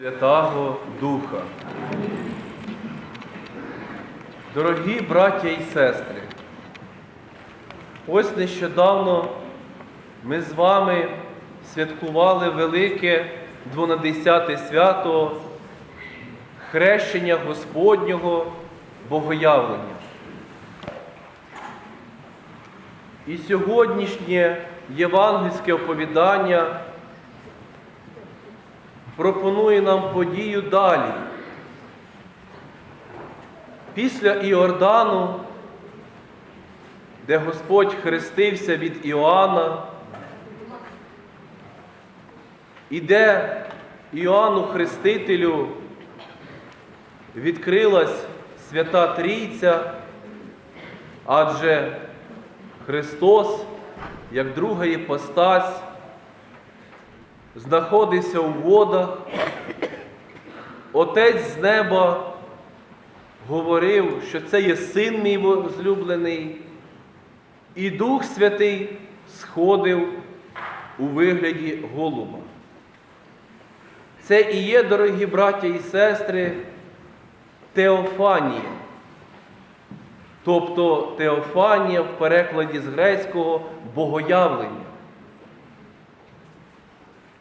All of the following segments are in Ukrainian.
Святого Духа. Дорогі браття і сестри, ось нещодавно ми з вами святкували велике 12 свято хрещення Господнього Богоявлення. І сьогоднішнє євангельське оповідання пропонує нам подію далі. Після Іордану, де Господь хрестився від Іоанна, і де Іоанну Хрестителю відкрилась Свята Трійця, адже Христос, як друга іпостась, знаходився у водах, Отець з неба говорив, що це є син мій возлюблений, і Дух Святий сходив у вигляді голуба. Це і є, дорогі браття і сестри, Теофанія. Тобто Теофанія в перекладі з грецького богоявлення.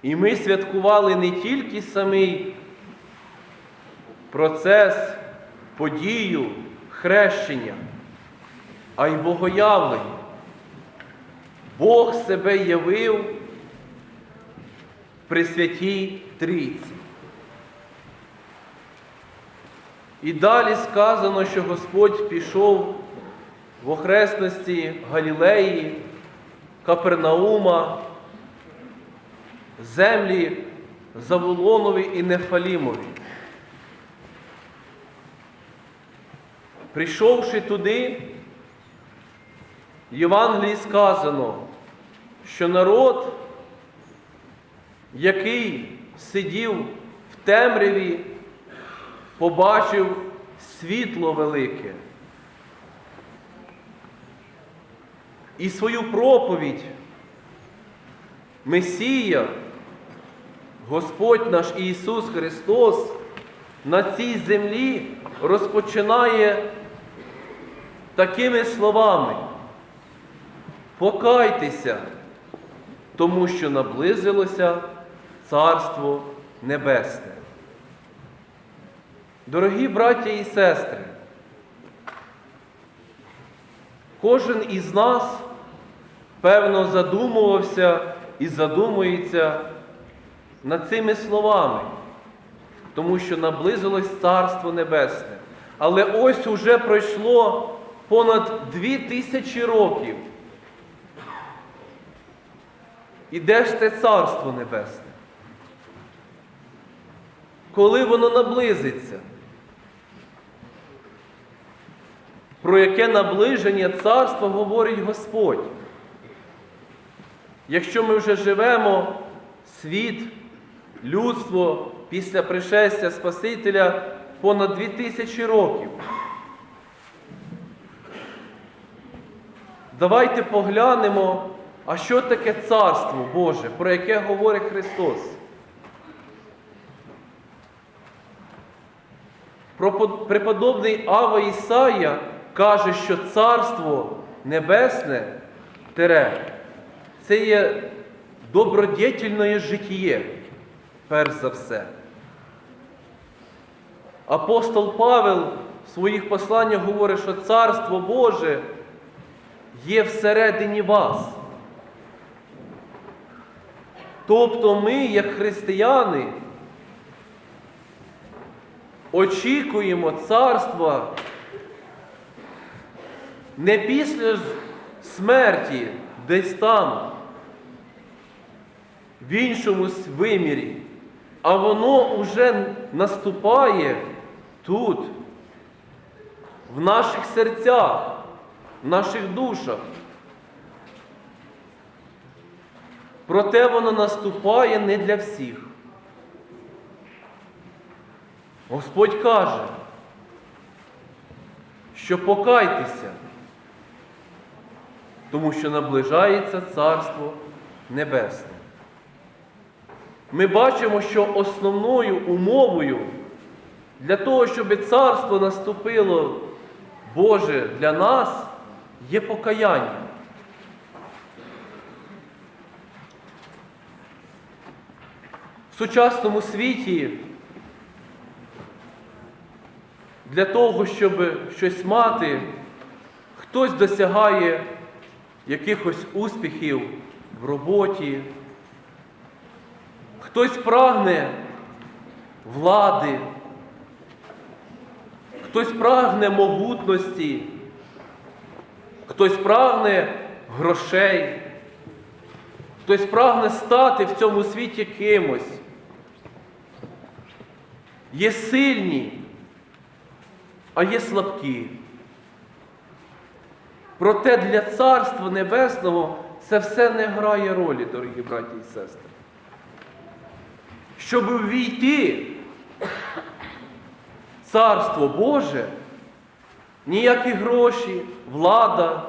І ми святкували не тільки самий процес, подію, хрещення, а й богоявлення. Бог себе явив в Пресвятій Трійці. І далі сказано, що Господь пішов в охресності Галілеї, Капернаума, землі Заволонові і Нефалімові. Прийшовши туди, в Євангелії сказано, що народ, який сидів в темряві, побачив світло велике. І свою проповідь Месія, Господь наш Ісус Христос на цій землі розпочинає такими словами. Покайтеся, тому що наблизилося Царство Небесне. Дорогі браття і сестри, кожен із нас, певно, задумувався і задумується над цими словами, тому що наблизилось Царство Небесне. Але ось уже пройшло понад дві тисячі років. І де ж те Царство Небесне? Коли воно наблизиться? Про яке наближення царства говорить Господь? Якщо ми вже живемо світ, людство після пришестя Спасителя понад дві тисячі років. Давайте поглянемо, а що таке царство Боже, про яке говорить Христос. Преподобний Ава Ісая каже, що Царство Небесне тере, це є добродетельне життя, перш за все. Апостол Павел в своїх посланнях говорить, що Царство Боже є всередині вас. Тобто ми, як християни, очікуємо царства не після смерті десь там, в іншому вимірі, а воно вже наступає тут, в наших серцях, в наших душах. Проте воно наступає не для всіх. Господь каже, що покайтеся, тому що наближається Царство Небесне. Ми бачимо, що основною умовою для того, щоб царство наступило Боже для нас, є покаяння. В сучасному світі для того, щоб щось мати, хтось досягає якихось успіхів в роботі, хтось прагне влади, хтось прагне могутності, хтось прагне грошей, хтось прагне стати в цьому світі кимось. Є сильні, а є слабкі. Проте для Царства Небесного це все не грає ролі, дорогі браті і сестри. Щоб ввійти в Царство Боже, ніякі гроші, влада,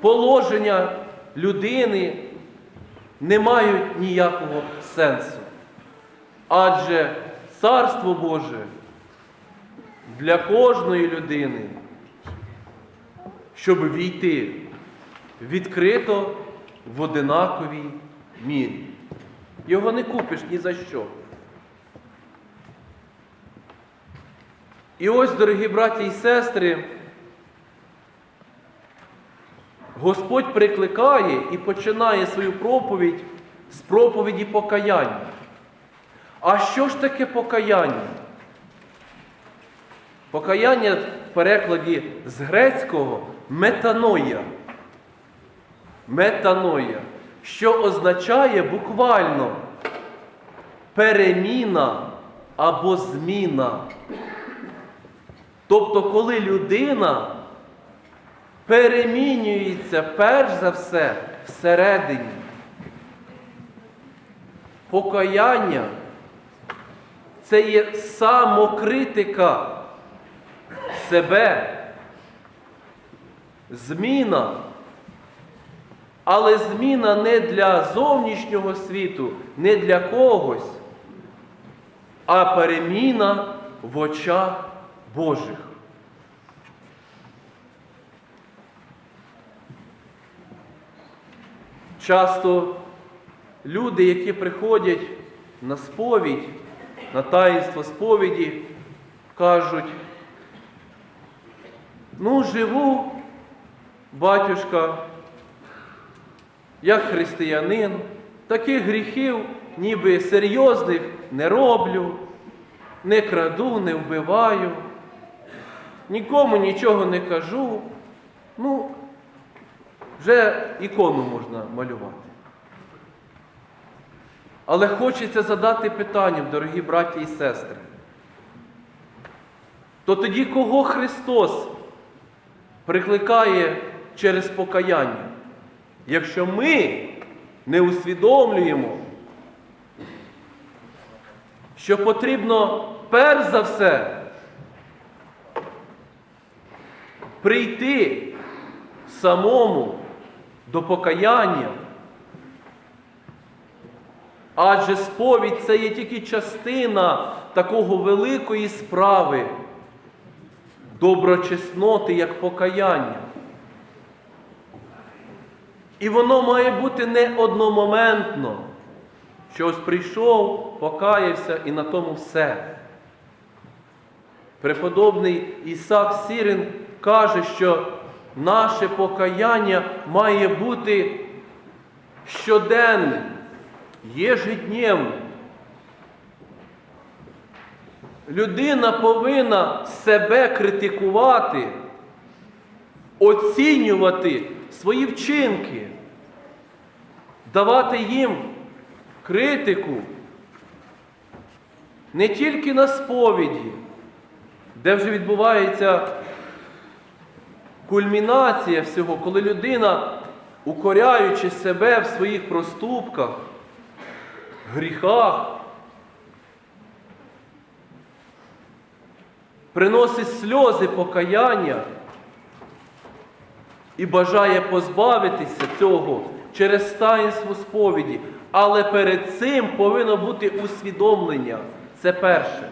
положення людини не мають ніякого сенсу. Адже Царство Боже для кожної людини, щоб війти відкрито в одинаковій мірі. Його не купиш ні за що. І ось, дорогі браті і сестри, Господь прикликає і починає свою проповідь з проповіді покаяння. А що ж таке покаяння? Покаяння в перекладі з грецького метаноя. Метаноя, що означає буквально переміна або зміна. Тобто, коли людина перемінюється перш за все всередині. Покаяння це є самокритика себе, зміна, але зміна не для зовнішнього світу, не для когось, а переміна в очах Божих. Часто люди, які приходять на сповідь, на таїнство сповіді, кажуть, ну, живу, батюшка, як християнин, таких гріхів, ніби серйозних не роблю, не краду, не вбиваю, нікому нічого не кажу. Ну, вже ікону можна малювати. Але хочеться задати питання, дорогі браті і сестри. То тоді кого Христос прикликає через покаяння? Якщо ми не усвідомлюємо, що потрібно перш за все прийти самому до покаяння. Адже сповідь це є тільки частина такого великої справи, доброчесноти, як покаяння. І воно має бути не одномоментно, що ось прийшов, покаявся і на тому все. Преподобний Ісак Сірин каже, що наше покаяння має бути щоденним, єжедневним. Людина повинна себе критикувати, оцінювати свої вчинки, давати їм критику не тільки на сповіді, де вже відбувається кульмінація всього, коли людина, укоряючи себе в своїх проступках, гріхах, приносить сльози покаяння і бажає позбавитися цього через таїнство сповіді. Але перед цим повинно бути усвідомлення. Це перше.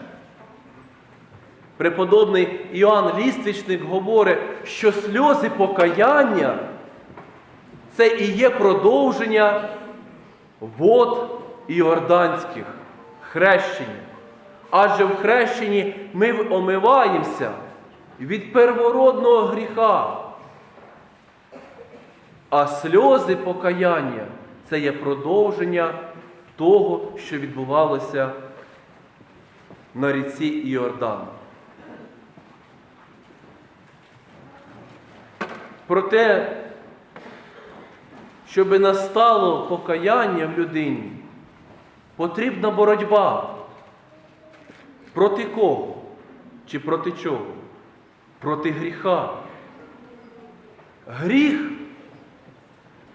Преподобний Іоанн Ліствічник говорить, що сльози покаяння це і є продовження вод іорданських хрещення. Адже в хрещенні ми омиваємося від первородного гріха. А сльози покаяння це є продовження того, що відбувалося на ріці Іордан. Про те, щоб настало покаяння в людині, потрібна боротьба. Проти кого? Чи проти чого? Проти гріха. Гріх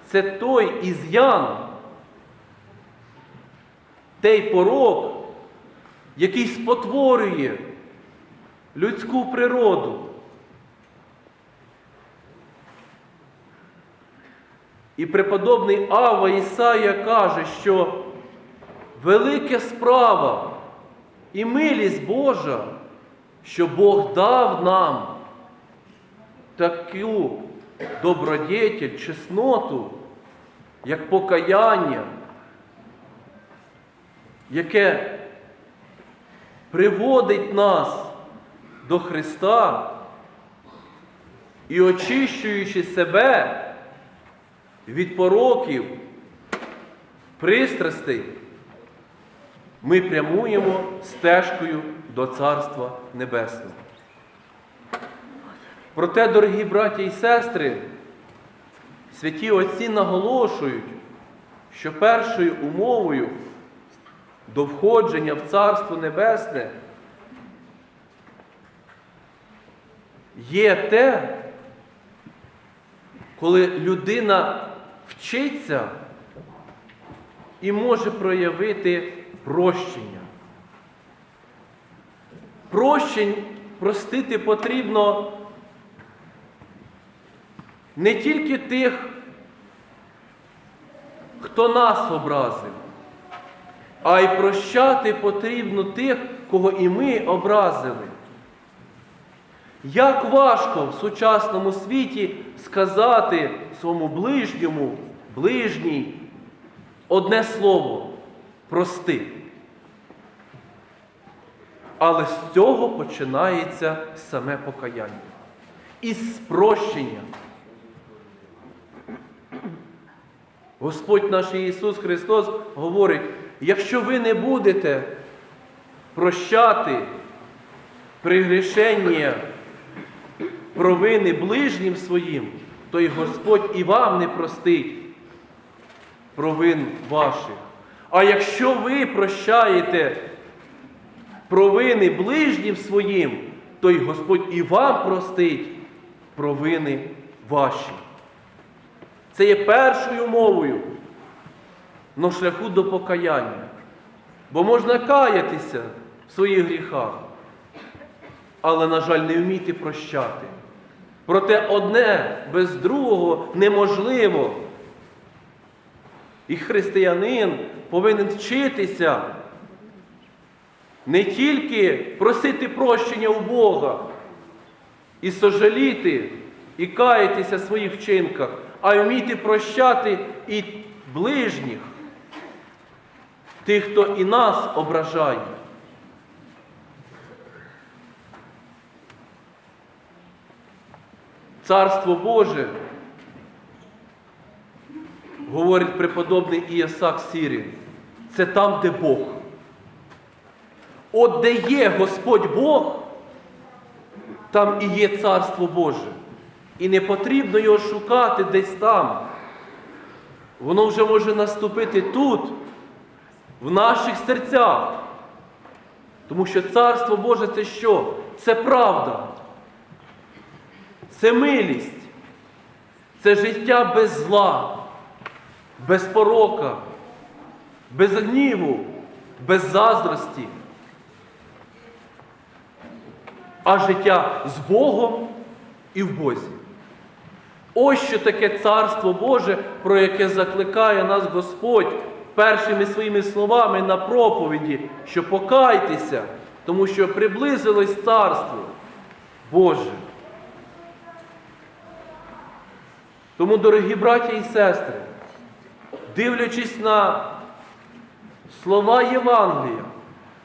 це той із'ян, той порок, який спотворює людську природу. І преподобний Ава Ісая каже, що велика справа і милість Божа, що Бог дав нам таку добродетель, чесноту, як покаяння, яке приводить нас до Христа і очищуючи себе від пороків, пристрастей, ми прямуємо стежкою до Царства Небесного. Проте, дорогі браті і сестри, святі Отці наголошують, що першою умовою до входження в Царство Небесне є те, коли людина вчиться і може проявити прощення. Прощень простити потрібно не тільки тих, хто нас образив, а й прощати потрібно тих, кого і ми образили. Як важко в сучасному світі сказати своєму ближньому, ближній одне слово прости. Але з цього починається саме покаяння. Із спрощення. Господь наш Ісус Христос говорить, якщо ви не будете прощати пригрішення провини ближнім своїм, то й Господь і вам не простить провин ваших. А якщо ви прощаєте провини ближнім своїм, то й Господь і вам простить провини ваші. Це є першою мовою на шляху до покаяння. Бо можна каятися в своїх гріхах, але, на жаль, не вміти прощати. Проте одне без другого неможливо. І християнин повинен вчитися не тільки просити прощення у Бога і сожаліти, і каятися в своїх вчинках, а й вміти прощати і ближніх, тих, хто і нас ображає. Царство Боже, говорить преподобний Іосак Сірін, це там, де Бог. От де є Господь Бог, там і є Царство Боже. І не потрібно його шукати десь там. Воно вже може наступити тут, в наших серцях. Тому що Царство Боже це що? Це правда. Це милість, це життя без зла, без порока, без гніву, без заздрості, а життя з Богом і в Бозі. Ось що таке Царство Боже, про яке закликає нас Господь першими своїми словами на проповіді, що покайтеся, тому що приблизилось царство Боже. Тому, дорогі браття і сестри, дивлячись на слова Євангелія,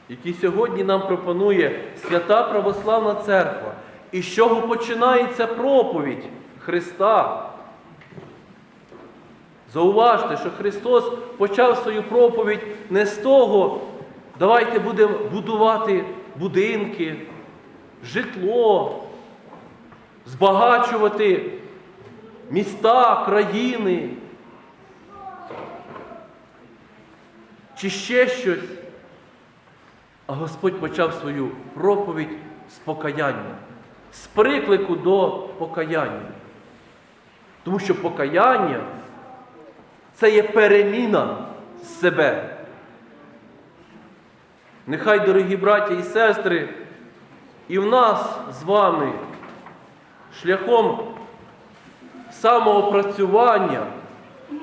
які сьогодні нам пропонує свята Православна Церква, і з чого починається проповідь Христа. Зауважте, що Христос почав свою проповідь не з того, давайте будемо будувати будинки, житло, збагачувати міста, країни чи ще щось. А Господь почав свою проповідь з покаяння, з приклику до покаяння. Тому що покаяння це є переміна себе. Нехай, дорогі браті і сестри, і в нас з вами шляхом самоопрацювання,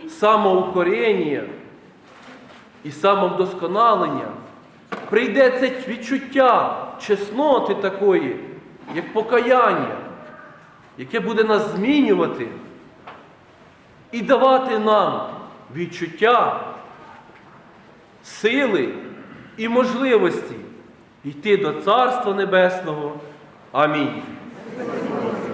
самоукорення і самовдосконалення прийде це відчуття чесноти такої, як покаяння, яке буде нас змінювати і давати нам відчуття сили і можливості йти до Царства Небесного. Амінь.